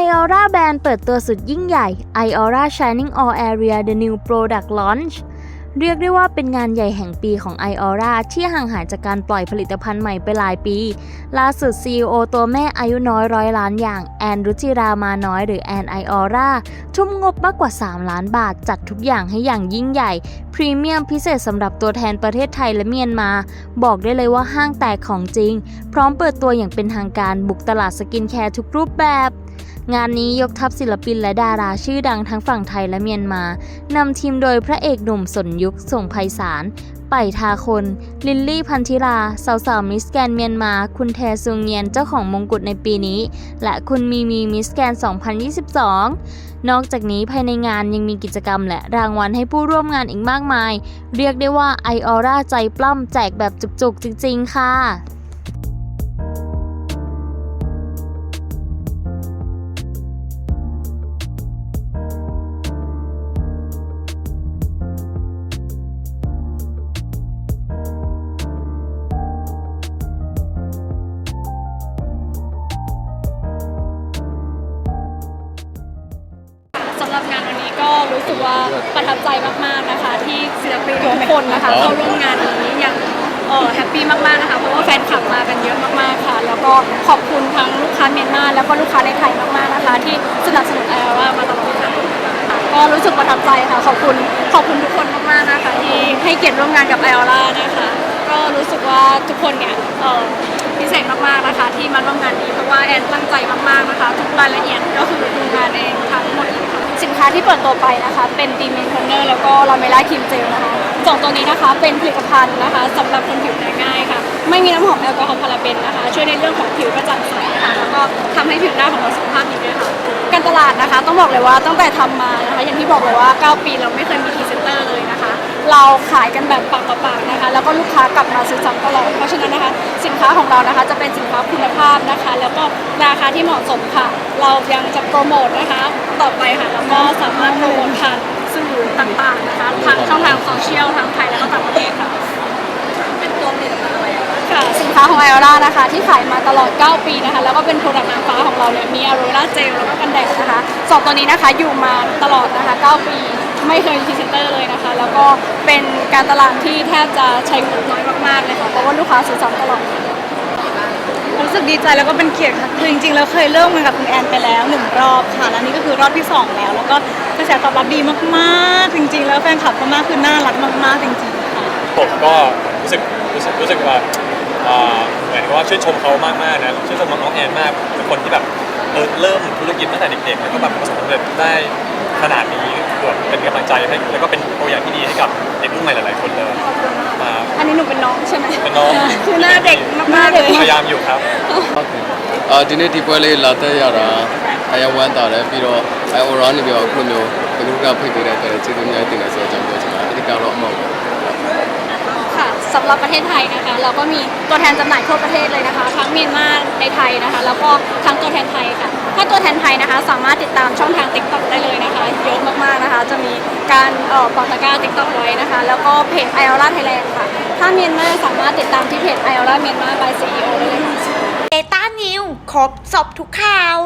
iAura Band เปิดตัวสุดยิ่งใหญ่ iAura Shining All Area The New Product Launch เรียกได้ว่าเป็นงานใหญ่แห่งปีของ iAura ที่ห่างหายจากการปล่อยผลิตภัณฑ์ใหม่ไปหลายปี ล่าสุด CEO ตัวแม่อายุน้อยร้อยล้านอย่างแอนรุจิรามาน้อยหรือแอนไอออร่าทุ่มงบมากกว่า 3 ล้านบาท จัดทุกอย่างให้อย่างยิ่งใหญ่ พรีเมียมพิเศษสำหรับตัวแทนประเทศไทยและเมียนมา บอกได้เลยว่าห้างแตกของจริง พร้อมเปิดตัวอย่างเป็นทางการบุกตลาดสกินแคร์ทุกรูปแบบ งานนี้ยกทัพศิลปินและดาราชื่อดังทั้งฝั่งไทยและเมียนมานำทีมโดยพระเอกหนุ่มสนยุคส่งไพศาลป่ทาคน ลิลลี่พันธิราสาวสาวมิสแกนเมียนมา คุณแทซุงเยียนเจ้าของมงกุฎในปีนี้ และคุณมีมีมิสแกน 2022 นอกจากนี้ภายในงานยังมีกิจกรรมและรางวัลให้ผู้ร่วมงานอีกมากมาย เรียกได้ว่าไอออร่าใจปล้ำแจกแบบจุกๆ จริง ๆ ค่ะ สำหรับงานวันนี้ก็รู้สึกว่าประทับใจมากๆนะคะ ที่ศิลปินทุกคนนะคะเข้าร่วมงานนี้อย่างเออแฮปปี้มากๆนะคะเพราะว่าแฟนคลับมากันเยอะมากๆค่ะ แล้วก็ขอบคุณทั้งลูกค้าเมียนมาแล้วก็ลูกค้าในไทยมากๆนะคะ ที่สนับสนุนไออาร่ามาตลอดค่ะก็รู้สึกประทับใจค่ะขอบคุณขอบคุณทุกคนมากๆนะคะที่ให้เกียรติร่วมงานกับไออาร่านะคะก็รู้สึกว่าทุกคนเนี่ยเออพิเศษมากๆนะคะ ที่มาร่วมงานนี้เพราะว่าแอนตั้งใจมากๆนะคะ ทุกรายละเอียดก็คือดูงานเองทั้งหมดเลยค่ะ สินค้าที่เปิดตัวไปนะคะ เป็นดีเมนเทนเนอร์แล้วก็ลาเมล่าครีมเจลนะคะสองตัวนี้นะคะเป็นผลิตภัณฑ์นะคะสำหรับคนผิวแพ้ง่ายค่ะ ไม่มีน้ำหอมแอลกอฮอล์พาราเบนนะคะ ช่วยในเรื่องของผิวกระจ่างใสค่ะแล้วก็ทำให้ผิวหน้าของเราสุ ภาพดีด้วยค่ะการตลาดนะคะต้องบอกเลยว่าตั้งแต่ทำมานะคะอย่างที่บอกเลยว่า 9 ปีเราไม่เคยมีพรีเซนเตอร์เลยนะคะ เราขายกันแบบปากต่อปากนะคะ แล้วก็ลูกค้ากลับมาซื้อซ้ำตลอดเพราะฉะนั้นนะคะ สินค้าของเรานะคะจะเป็นสินค้าคุณภาพนะคะ แล้วก็ราคาที่เหมาะสมค่ะ เรายังจะโปรโมทนะคะ ต่อไปค่ะแล้วก็สามารถโปรโมทผ่านสื่อต่างๆนะคะทางช่องทางโซเชียลทั้งไทยแล้วก็ต่างประเทศค่ะ เป็นตัวผลิตภัณฑ์อะไร ค่ะสินค้าของไอ o อร่านะคะ ที่ขายมาตลอด 9 ปีนะคะ แล้วก็เป็นโปรดักต์นางฟ้าของเราเนี่ยมีอะโรราเจลแล้วก็กันแดดนะคะสองตัวนี้นะคะอยู่มาตลอดนะคะ 9 ปีไม่เคยมีพรีเซนเตอร์เลยนะคะ แล้วก็เป็นการตลาดที่แทบจะใช้เงินน้อยมากๆเลยค่ะเพราะว่าลูกค้าซื้อซ้ำตลอดรู้สึกดีใจแล้วก็เป็นเกียรติค่ะคือจริงๆแล้วเคยเริ่มงานกับคุณแอนไปแล้วหนึ่งรอบค่ะแล้วนี่ก็คือรอบที่สองแล้ว แล้วก็กระแสตอบรับดีมากๆจริง ๆ แล้วแฟนคลับก็มากคือน่ารักมากๆจริงๆค่ะผมก็รู้สึกรู้สึกรู้สึกว่า อ่าเหมือนกับว่าชื่นชมเขามากมากๆนะชื่นชมน้องแอนมากเป็นคนที่แบบเออเริ่มธุรกิจตั้งแต่เด็กๆแล้วก็แบบประสบความสำเร็จได้ขนาดนี้แบบเป็นกำลังใจให้แล้วก็เป็นตัวอย่างที่ดีให้กับเด็กรุ่นใหม่หลายๆคนเลยมา อันนี้หนูเป็นน้องใช่ไหม เป็นน้อง คือหน้าเด็กมากๆเลย พยายามอยู่ครับ အာဒီနေ့ဒီပွဲလေးလာတက်ရတာအယဝမ်းတာတယ်ပြီးတော့အဲ aura နေပြီးတော့အခုလိုမျိုးဒီကကဖိတ်ပေးတဲ့အတွက်ကျေးဇူးများတင်တယ်ဆိုတော့ကျွန်တော်ပြောချင်ပါတယ်အဓိကတော့အမောက်ပါ ค่ะ สำหรับประเทศไทยนะคะ เราก็มีตัวแทนจำหน่ายทั่วประเทศเลยนะคะ ทั้งเมียนมาในไทยนะคะ แล้วก็ทั้งตัวแทนไทยค่ะ ถ้าตัวแทนไทยนะคะ สามารถติดตามช่องทาง t ิ k t o k ได้เลยนะคะ เยอะมากๆนะคะ จะมีการเอ่อปอตะกร้า t ิ k t o k ไว้นะคะ แล้วก็เพจ i o l a Thailand ค่ะ ถ้าเมียนมาสามารถติดตามที่เพจ i o l a เมียนมา by CEO ได้เลยค่ะ เดต้านิวครบสอบทุกข่าว